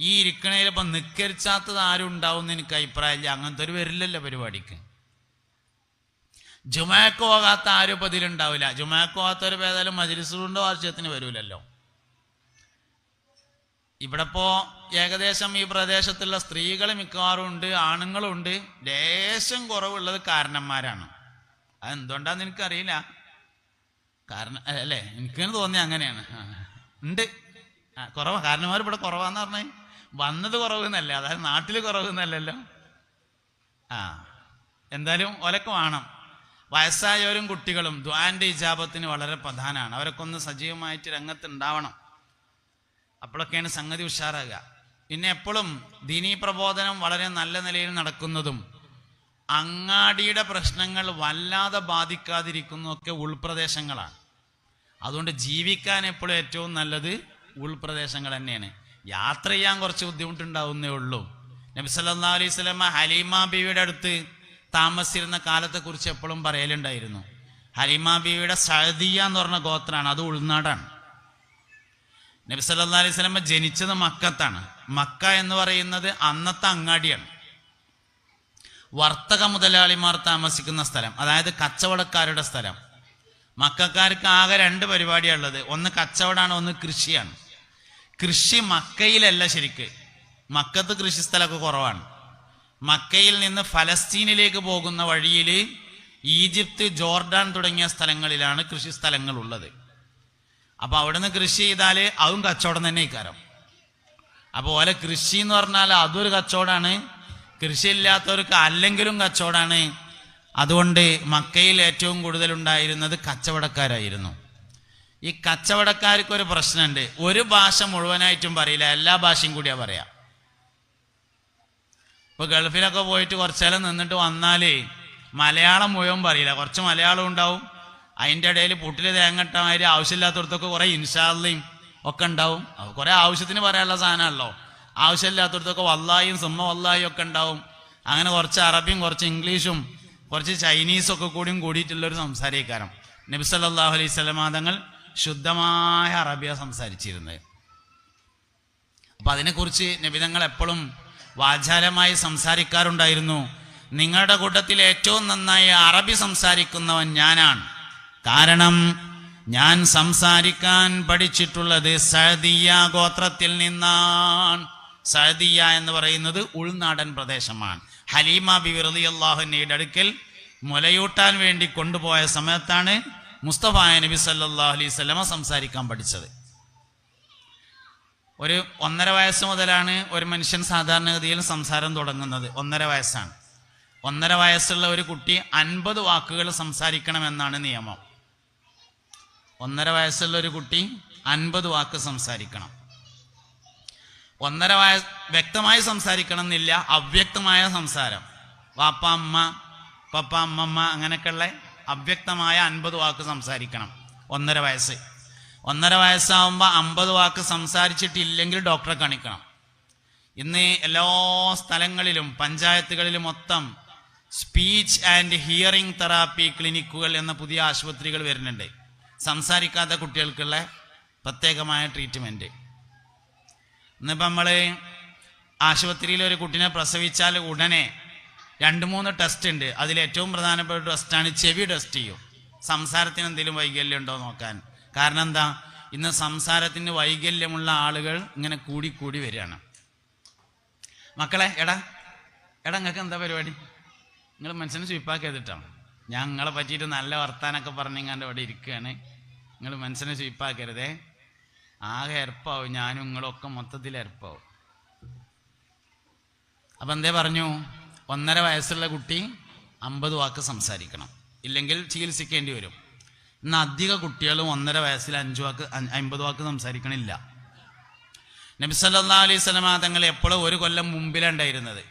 ഈ ഇരിക്കണേൽ ഇപ്പം നിക്കരിച്ചാത്തത് ആരും ഉണ്ടാവും എനിക്ക് അഭിപ്രായമില്ല. അങ്ങനത്തെ ഒരു വരില്ലല്ലോ പരിപാടിക്ക്. ജുമാക്ക് പോകാത്ത ആരും ഇപ്പം ഇതിലുണ്ടാവില്ല. ജുമാക്ക് പോകാത്തവർ ഏതായാലും മജിലിസുകൊണ്ട് വാർഷികത്തിന് വരൂലല്ലോ. ഇവിടെ ഇപ്പോൾ ഏകദേശം ഈ പ്രദേശത്തുള്ള സ്ത്രീകൾ മിക്കവാറും ഉണ്ട് ആണുങ്ങളും ഉണ്ട്. ലേശം കുറവുള്ളത് കാരണന്മാരാണ്. അതെന്തുകൊണ്ടാന്ന് എനിക്കറിയില്ല. കാരണം അല്ലേ? എനിക്കെന്ന് തോന്നി അങ്ങനെയാണ്. ഉണ്ട്. കുറവാ. കാരണന്മാർ ഇവിടെ കുറവാന്ന് പറഞ്ഞേ. വന്നത് കുറവെന്നല്ല അതായത് നാട്ടിൽ കുറവെന്നല്ലല്ലോ. ആ എന്തായാലും ഒലക്ക് വേണം. വയസ്സായവരും കുട്ടികളും ദ്വാന്റെ ഇജാബത്തിന് വളരെ പ്രധാനമാണ് അവരൊക്കെ ഒന്ന് സജീവമായിട്ട് രംഗത്ത് ഉണ്ടാവണം അപ്പോഴൊക്കെയാണ് സംഗതി ഉഷാറാകുക. പിന്നെ എപ്പോഴും ദീനീ പ്രബോധനം വളരെ നല്ല നിലയിൽ നടക്കുന്നതും അങ്ങാടിയുടെ പ്രശ്നങ്ങൾ വല്ലാതെ ബാധിക്കാതിരിക്കുന്നതൊക്കെ ഉൾപ്രദേശങ്ങളാണ്. അതുകൊണ്ട് ജീവിക്കാൻ എപ്പോഴും ഏറ്റവും നല്ലത് ഉൾപ്രദേശങ്ങൾ തന്നെയാണ്. യാത്ര ചെയ്യാൻ കുറച്ച് ബുദ്ധിമുട്ടുണ്ടാവുന്നേ ഉള്ളൂ. നബി സല്ലാ അലൈഹി സ്വലമ ഹലീമ ബീവിയുടെ അടുത്ത് താമസിച്ചിരുന്ന കാലത്തെക്കുറിച്ച് എപ്പോഴും പറയലുണ്ടായിരുന്നു. ഹലീമ ബീവിയുടെ സഅദിയ എന്ന് പറഞ്ഞ ഗോത്രാണ് അത് ഉൾനാടാണ്. നബി സല്ലാ അലൈഹി സ്വലമ ജനിച്ചത് മക്കത്താണ്. മക്ക എന്ന് പറയുന്നത് അന്നത്തെ അങ്ങാടിയാണ്. വർത്തക മുതലാളിമാർ താമസിക്കുന്ന സ്ഥലം അതായത് കച്ചവടക്കാരുടെ സ്ഥലം. മക്കാർക്ക് ആകെ രണ്ട് പരിപാടിയാണുള്ളത് ഒന്ന് കച്ചവടമാണ് ഒന്ന് കൃഷിയാണ്. കൃഷി മക്കയിലല്ല ശരിക്ക്. മക്കത്ത് കൃഷി സ്ഥലമൊക്കെ കുറവാണ്. മക്കയിൽ നിന്ന് ഫലസ്തീനിലേക്ക് പോകുന്ന വഴിയിൽ ഈജിപ്ത് ജോർഡാൻ തുടങ്ങിയ സ്ഥലങ്ങളിലാണ് കൃഷി സ്ഥലങ്ങൾ ഉള്ളത് അപ്പൊ അവിടുന്ന് കൃഷി ചെയ്താൽ അതും കച്ചവടം തന്നെ ഇക്കാരം അപ്പോൾ ഓലെ കൃഷി എന്ന് പറഞ്ഞാൽ അതൊരു കച്ചവടമാണ് കൃഷി ഇല്ലാത്തവർക്ക് അല്ലെങ്കിലും കച്ചവടമാണ് അതുകൊണ്ട് മക്കയിൽ ഏറ്റവും കൂടുതൽ ഉണ്ടായിരുന്നത് കച്ചവടക്കാരായിരുന്നു. ഈ കച്ചവടക്കാർക്ക് ഒരു പ്രശ്നമുണ്ട് ഒരു ഭാഷ മുഴുവനായിട്ടും പറയില്ല. എല്ലാ ഭാഷയും കൂടിയാ പറയാ. ഇപ്പൊ ഗൾഫിലൊക്കെ പോയിട്ട് കുറച്ചേരം നിന്നിട്ട് വന്നാലേ മലയാളം മുഴുവൻ പറയില്ല. കുറച്ച് മലയാളം ഉണ്ടാവും. അതിന്റെ ഇടയിൽ പുട്ടിൽ തേങ്ങട്ട മാതിരി ആവശ്യമില്ലാത്തടത്തൊക്കെ കുറെ ഇൻഷാല്ലയും ഒക്കെ ഉണ്ടാവും. കുറേ ആവശ്യത്തിന് പറയാനുള്ള സാധനമല്ലോ ആവശ്യമില്ലാത്തടത്തൊക്കെ വല്ലായും സിമ്മ വല്ലായും ഒക്കെ ഉണ്ടാവും. അങ്ങനെ കുറച്ച് അറബിയും കുറച്ച് ഇംഗ്ലീഷും കുറച്ച് ചൈനീസൊക്കെ കൂടിയും കൂടിയിട്ടുള്ളൊരു സംസാരിക്കാരം നബി സല്ലല്ലാഹു അലൈഹി സ്വലമാ തങ്ങൾ ശുദ്ധമായ അറബിയ സംസാരിച്ചിരുന്നത്. അപ്പൊ അതിനെക്കുറിച്ച് നബിതങ്ങൾ എപ്പോഴും വാചാലമായി സംസാരിക്കാറുണ്ടായിരുന്നു. നിങ്ങളുടെ കൂട്ടത്തിൽ ഏറ്റവും നന്നായി അറബി സംസാരിക്കുന്നവൻ ഞാനാണ്. കാരണം ഞാൻ സംസാരിക്കാൻ പഠിച്ചിട്ടുള്ളത് സഹദിയ ഗോത്രത്തിൽ നിന്നാണ്. സഹദിയ എന്ന് പറയുന്നത് ഉൾനാടൻ പ്രദേശമാണ്. ഹലീമ ബി റളിയല്ലാഹുവിന്റെ അടുക്കൽ മുലയൂട്ടാൻ വേണ്ടി കൊണ്ടുപോയ സമയത്താണ് മുസ്തഫായ നബി സല്ലാ അലൈഹി വസല്ലമ സംസാരിക്കാൻ പഠിച്ചത്. ഒരു ഒന്നര വയസ്സ് മുതലാണ് ഒരു മനുഷ്യൻ സാധാരണഗതിയിൽ സംസാരം തുടങ്ങുന്നത്. ഒന്നര വയസ്സാണ്. ഒന്നര വയസ്സുള്ള ഒരു കുട്ടി അൻപത് വാക്കുകൾ സംസാരിക്കണമെന്നാണ് നിയമം. ഒന്നര വയസ്സുള്ള ഒരു കുട്ടി അൻപത് വാക്ക് സംസാരിക്കണം. ഒന്നര വയസ്സ് വ്യക്തമായി സംസാരിക്കണം എന്നില്ല അവ്യക്തമായ സംസാരം. വാപ്പ അമ്മ പപ്പ അമ്മമ്മ അങ്ങനെയൊക്കെയുള്ള അവ്യക്തമായ അൻപത് വാക്ക് സംസാരിക്കണം. ഒന്നര വയസ്സ്. ഒന്നര വയസ്സാവുമ്പോൾ അമ്പത് വാക്ക് സംസാരിച്ചിട്ടില്ലെങ്കിൽ ഡോക്ടറെ കാണിക്കണം. ഇന്ന് എല്ലാ സ്ഥലങ്ങളിലും പഞ്ചായത്തുകളിലും മൊത്തം സ്പീച്ച് ആൻഡ് ഹിയറിംഗ് തെറാപ്പി ക്ലിനിക്കുകൾ എന്ന പുതിയ ആശുപത്രികൾ വരുന്നുണ്ട്. സംസാരിക്കാത്ത കുട്ടികൾക്കുള്ള പ്രത്യേകമായ ട്രീറ്റ്മെന്റ് ഇന്നിപ്പോൾ നമ്മൾ ആശുപത്രിയിൽ ഒരു കുട്ടിനെ പ്രസവിച്ചാൽ ഉടനെ രണ്ട് മൂന്ന് ടെസ്റ്റ് ഉണ്ട്. അതിൽ ഏറ്റവും പ്രധാനപ്പെട്ട ടെസ്റ്റാണ് ചെവി ടെസ്റ്റ് ചെയ്യും. സംസാരത്തിന് എന്തെങ്കിലും വൈകല്യം ഉണ്ടോ നോക്കാൻ. കാരണം എന്താ? ഇന്ന് സംസാരത്തിന് വൈകല്യമുള്ള ആളുകൾ ഇങ്ങനെ കൂടി കൂടി വരികയാണ്. മക്കളെ എടാ എടാ നിങ്ങൾക്ക് എന്താ പരിപാടി? നിങ്ങൾ മനസ്സിനെ സ്വീപ്പാക്കി ചെയ്തിട്ടാണ് ഞങ്ങളെ പറ്റിയിട്ട് നല്ല വർത്താനൊക്കെ പറഞ്ഞിങ്ങാണ്ട് അവിടെ ഇരിക്കുകയാണ് നിങ്ങൾ മനസ്സിനെ സ്വീപ്പാക്കരുതേ ആകെ എരപ്പാവും. ഞാനും നിങ്ങളൊക്കെ മൊത്തത്തിൽ എരപ്പാവും. അപ്പം എന്തേ പറഞ്ഞു? ഒന്നര വയസ്സുള്ള കുട്ടി അമ്പത് വാക്ക് സംസാരിക്കണം. ഇല്ലെങ്കിൽ ചികിത്സിക്കേണ്ടി വരും. ഇന്ന് അധിക കുട്ടികളും ഒന്നര വയസ്സിൽ അഞ്ച് വാക്ക് അമ്പത് വാക്ക് സംസാരിക്കണില്ല. നബി സല്ലല്ലാഹു അലൈഹി സ്വലമ തങ്ങൾ എപ്പോഴും ഒരു കൊല്ലം മുമ്പിലുണ്ടായിരുന്നത്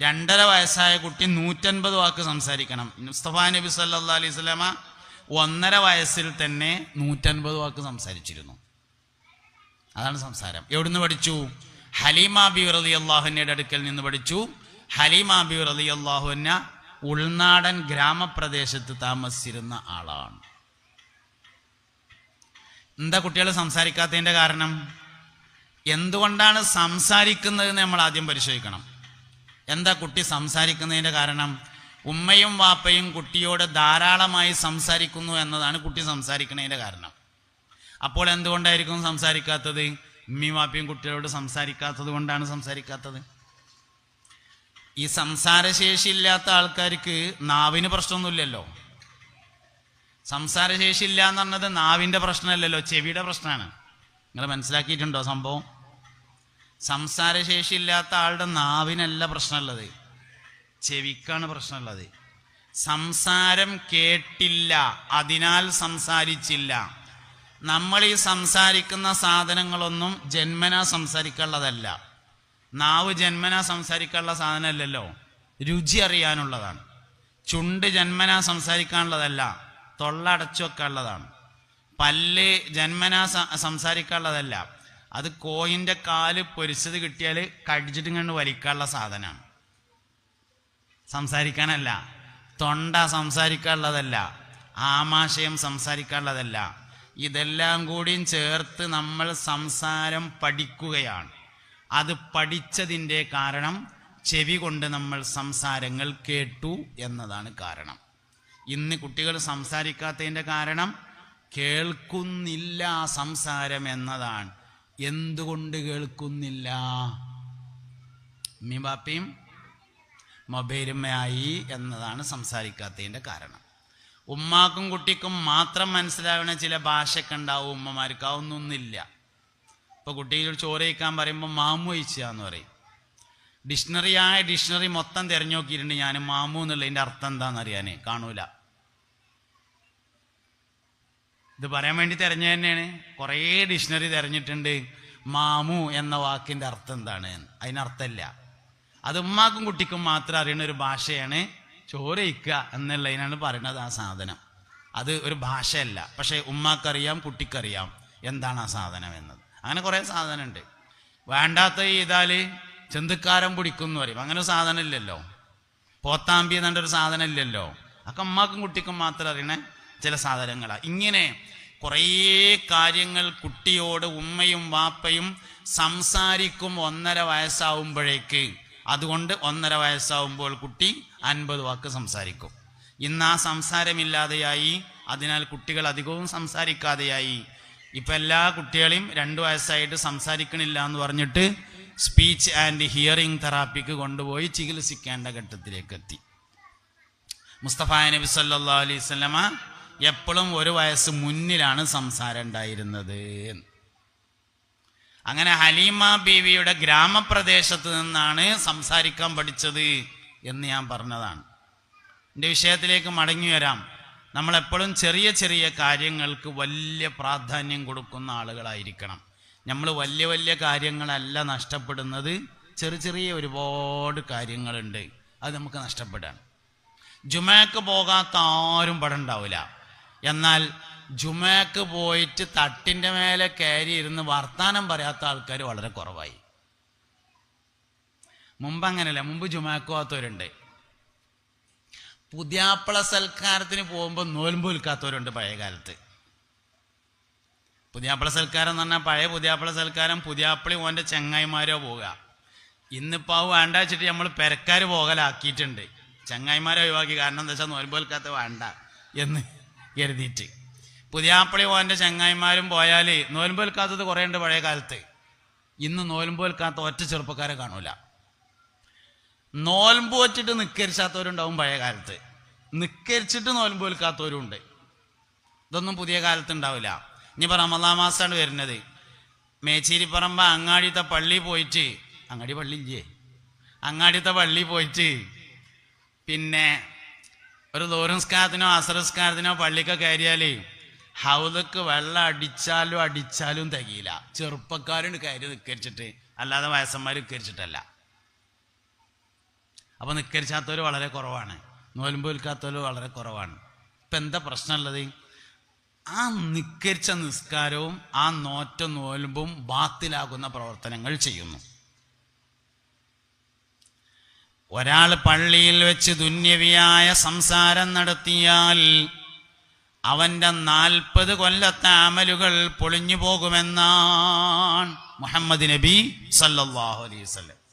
രണ്ടര വയസ്സായ കുട്ടി നൂറ്റൻപത് വാക്ക് സംസാരിക്കണം. മുസ്തഫ നബി സല്ലാ അലൈഹി സ്വലമ ഒന്നര വയസ്സിൽ തന്നെ നൂറ്റൻപത് വാക്ക് സംസാരിച്ചിരുന്നു. അതാണ് സംസാരം. എവിടുന്ന് പഠിച്ചു? ഹലീമ ബി അള്ളാഹുവിന്റെ അടുക്കൽ നിന്ന് പഠിച്ചു. ഹലീമ ബി റലി അള്ളാഹുവിന ഉൾനാടൻ ഗ്രാമപ്രദേശത്ത് താമസിച്ചിരുന്ന ആളാണ്. എന്താ കുട്ടികൾ സംസാരിക്കാത്തതിന്റെ കാരണം? എന്തുകൊണ്ടാണ് സംസാരിക്കുന്നതെന്ന് നമ്മൾ ആദ്യം പരിശോധിക്കണം. എന്താ കുട്ടി സംസാരിക്കുന്നതിന്റെ കാരണം? ഉമ്മയും വാപ്പയും കുട്ടിയോട് ധാരാളമായി സംസാരിക്കുന്നു എന്നതാണ് കുട്ടി സംസാരിക്കുന്നതിന്റെ കാരണം. അപ്പോൾ എന്തുകൊണ്ടായിരിക്കും സംസാരിക്കാത്തത്? ഉമ്മയും വാപ്പയും കുട്ടികളോട് സംസാരിക്കാത്തത് കൊണ്ടാണ് സംസാരിക്കാത്തത്. ഈ സംസാരശേഷി ഇല്ലാത്ത ആൾക്കാർക്ക് നാവിന് പ്രശ്നമൊന്നുമില്ലല്ലോ. സംസാരശേഷി ഇല്ല എന്ന് പറഞ്ഞത് നാവിന്റെ പ്രശ്നമല്ലല്ലോ ചെവിയുടെ പ്രശ്നമാണ്. നിങ്ങൾ മനസ്സിലാക്കിയിട്ടുണ്ടോ സംഭവം? സംസാരശേഷി ഇല്ലാത്ത ആളുടെ നാവിനല്ല പ്രശ്നമുള്ളത്. ചെവിക്കാണ് പ്രശ്നമുള്ളത്. സംസാരം കേട്ടില്ല അതിനാൽ സംസാരിച്ചില്ല. നമ്മൾ ഈ സംസാരിക്കുന്ന സാധനങ്ങളൊന്നും ജന്മന സംസാരിക്കാനുള്ളതല്ല. നാവ് ജന്മനാ സംസാരിക്കാനുള്ള സാധനമല്ലല്ലോ. രുചി അറിയാനുള്ളതാണ്. ചുണ്ട് ജന്മനാ സംസാരിക്കാനുള്ളതല്ല തൊള്ള അടച്ചു വെക്കാനുള്ളതാണ് പല്ല് ജന്മനാ സംസാരിക്കാനുള്ളതല്ല. അത് കോയിന്റെ കാൽ പൊരിച്ചത് കിട്ടിയാൽ കടിച്ചിട്ട് കണ്ട് വലിക്കാനുള്ള സാധനമാണ് സംസാരിക്കാനല്ല തൊണ്ട സംസാരിക്കാനുള്ളതല്ല ആമാശയം സംസാരിക്കാനുള്ളതല്ല. ഇതെല്ലാം കൂടിയും ചേർത്ത് നമ്മൾ സംസാരം പഠിക്കുകയാണ്. അത് പഠിച്ചതിന്റെ കാരണം ചെവി കൊണ്ട് നമ്മൾ സംസാരങ്ങൾ കേട്ടു എന്നതാണ് കാരണം. ഇന്ന് കുട്ടികൾ സംസാരിക്കാത്തതിന്റെ കാരണം കേൾക്കുന്നില്ല സംസാരം എന്നതാണ്. എന്തുകൊണ്ട് കേൾക്കുന്നില്ല? ഉമ്മയും ബാപ്പയും മൊബൈലുമ്മയായി എന്നതാണ് സംസാരിക്കാത്തതിന്റെ കാരണം. ഉമ്മാക്കും കുട്ടിക്കും മാത്രം മനസ്സിലാവുന്ന ചില ഭാഷക്കുണ്ടാവും ഉമ്മമാർക്ക് ഇപ്പൊ കുട്ടികൾ ചോറ് കഴിക്കാൻ പറയുമ്പോൾ മാമു എന്ന് പറയും. ഡിക്ഷണറി ആയ ഡിക്ഷണറി മൊത്തം തിരഞ്ഞു നോക്കിയിട്ടുണ്ട് ഞാൻ മാമു എന്നുള്ളതിന്റെ അർത്ഥം എന്താണെന്ന് അറിയാനേ? കാണൂല. ഇത് പറയാൻ വേണ്ടി തിരഞ്ഞു തന്നെയാണ്. കുറേ ഡിക്ഷണറി തിരഞ്ഞിട്ടുണ്ട്. മാമു എന്ന വാക്കിന്റെ അർത്ഥം എന്താണ്. അതിനർത്ഥമില്ല അത് ഉമ്മാക്കും കുട്ടിക്കും മാത്രം അറിയുന്ന ഒരു ഭാഷയാണ് ചോറ് കഴിക്കുക എന്നുള്ളതിനാണ് പറയുന്നത് ആ സാധനം. അത് ഒരു ഭാഷയല്ല. പക്ഷേ ഉമ്മാക്കറിയാം കുട്ടിക്കറിയാം എന്താണ് ആ സാധനം എന്നത്. അങ്ങനെ കുറേ സാധനമുണ്ട് വേണ്ടാത്ത ചെയ്താൽ ചെന്തുക്കാരം പിടിക്കും എന്ന് പറയും. അങ്ങനെ ഒരു സാധനം ഇല്ലല്ലോ പോത്താമ്പി എന്നൊരു സാധനം ഇല്ലല്ലോ അക്ക അമ്മാക്കും കുട്ടിക്കും മാത്രം അറിയണ ചില സാധനങ്ങളാണ് ഇങ്ങനെ കുറേ കാര്യങ്ങൾ കുട്ടിയോട് ഉമ്മയും വാപ്പയും സംസാരിക്കും ഒന്നര വയസ്സാവുമ്പോഴേക്ക്. അതുകൊണ്ട് ഒന്നര വയസ്സാവുമ്പോൾ കുട്ടി അൻപത് വാക്ക് സംസാരിക്കും. ഇന്ന് ആ സംസാരമില്ലാതെയായി. അതിനാൽ കുട്ടികൾ അധികവും സംസാരിക്കാതെയായി. ഇപ്പൊ എല്ലാ കുട്ടികളെയും രണ്ടു വയസ്സായിട്ട് സംസാരിക്കണില്ല എന്ന് പറഞ്ഞിട്ട് സ്പീച്ച് ആൻഡ് ഹിയറിംഗ് തെറാപ്പിക്ക് കൊണ്ടുപോയി ചികിത്സിക്കേണ്ട ഘട്ടത്തിലേക്ക് എത്തി മുസ്തഫ നബി സല്ലാ അലൈഹി എപ്പോഴും ഒരു വയസ്സ് മുന്നിലാണ് സംസാരം ഉണ്ടായിരുന്നത് അങ്ങനെ ഹലീമ ബീവിയുടെ ഗ്രാമപ്രദേശത്ത് നിന്നാണ് സംസാരിക്കാൻ പഠിച്ചത് എന്ന് ഞാൻ പറഞ്ഞതാണ്. എന്റെ വിഷയത്തിലേക്ക് മടങ്ങി വരാം. നമ്മളെപ്പോഴും ചെറിയ ചെറിയ കാര്യങ്ങൾക്ക് വലിയ പ്രാധാന്യം കൊടുക്കുന്ന ആളുകളായിരിക്കണം. നമ്മൾ വലിയ വലിയ കാര്യങ്ങളല്ല നഷ്ടപ്പെടുന്നത്. ചെറിയ ചെറിയ ഒരുപാട് കാര്യങ്ങളുണ്ട്. അത് നമുക്ക് നഷ്ടപ്പെടാം. ജുമയ്ക്ക് പോകാത്ത ആരും പടണ്ടാവില്ല എന്നാൽ ജുമയ്ക്ക് പോയിട്ട് തട്ടിന്റെ മേലെ കയറി ഇരുന്ന് വർത്താനം പറയാത്ത ആൾക്കാർ വളരെ കുറവായി. മുമ്പ് അങ്ങനെയല്ല മുമ്പ് ജുമാക്ക് പോകാത്തവരുണ്ട്. പുതിയാപ്പള സൽക്കാരത്തിന് പോകുമ്പോൾ നോൽമ്പ് വിൽക്കാത്തവരുണ്ട് പഴയ കാലത്ത് പുതിയാപ്പള സൽക്കാരം എന്ന് പറഞ്ഞാൽ പഴയ പുതിയാപ്പള സൽക്കാരം പുതിയാപ്പളി ഓന്റെ ചങ്ങായിമാരോ പോവുക. ഇന്നിപ്പോൾ അത് വേണ്ട വെച്ചിട്ട് നമ്മൾ പെരക്കാർ പോകലാക്കിയിട്ടുണ്ട്. ചങ്ങായിമാരെ ഒഴിവാക്കി. കാരണം എന്താ വെച്ചാൽ നോൽമ്പ് വിൽക്കാത്ത വേണ്ട എന്ന് കരുതിയിട്ട്. പുതിയാപ്പളി ഓന്റെ ചങ്ങായിമാരും പോയാൽ നോൽമ്പ് വിൽക്കാത്തത് കുറേ ഉണ്ട് പഴയ കാലത്ത് ഇന്ന് നോൽമ്പ് വിൽക്കാത്ത ഒറ്റ ചെറുപ്പക്കാരെ കാണൂല. നോൽമ്പ് വച്ചിട്ട് നിക്കരിച്ചാത്തവരുണ്ടാവും പഴയ കാലത്ത്. നിക്കരിച്ചിട്ട് നോൽമ്പ് വിൽക്കാത്തവരും ഉണ്ട് ഇതൊന്നും പുതിയ കാലത്ത് ഉണ്ടാവില്ല ഇനിയിപ്പോൾ റമദാൻ മാസമാണ് വരുന്നത്. മേച്ചേരിപ്പറമ്പ അങ്ങാടിത്തെ പള്ളി പോയിട്ട് അങ്ങാടി പള്ളി ഇല്ലേ? അങ്ങാടിത്തെ പള്ളി പോയിട്ട് പിന്നെ ഒരു ദൂരംസ്കാരത്തിനോ അസറസ്കാരത്തിനോ പള്ളിക്ക് കയറിയാൽ ഹൗദക്ക് വെള്ളം അടിച്ചാലും അടിച്ചാലും തികയില്ല. ചെറുപ്പക്കാരുണ്ട് കയറി നിക്കരിച്ചിട്ട്. അല്ലാതെ വയസ്സന്മാർ നിക്കരിച്ചിട്ടല്ല. അപ്പൊ നിസ്കരിച്ചാത്തവർ വളരെ കുറവാണ്. നോലുമ്പ് വിൽക്കാത്തവർ വളരെ കുറവാണ്. ഇപ്പൊ എന്താ പ്രശ്നമുള്ളത്? ആ നിക്കരിച്ച നിസ്കാരവും ആ നോറ്റ നോലുമ്പും ബാത്തിലാകുന്ന പ്രവർത്തനങ്ങൾ ചെയ്യുന്നു. ഒരാൾ പള്ളിയിൽ വെച്ച് ദുന്യവിയായ സംസാരം നടത്തിയാൽ അവന്റെ നാൽപ്പത് കൊല്ലത്തെ അമലുകൾ പൊളിഞ്ഞു പോകുമെന്നാണ് മുഹമ്മദ് നബി സല്ലാഹു അലൈഹി വസല്ലം.